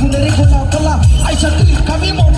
คุณได้คนเอาคนละไอ้ฉันตื่นคำนี้หมด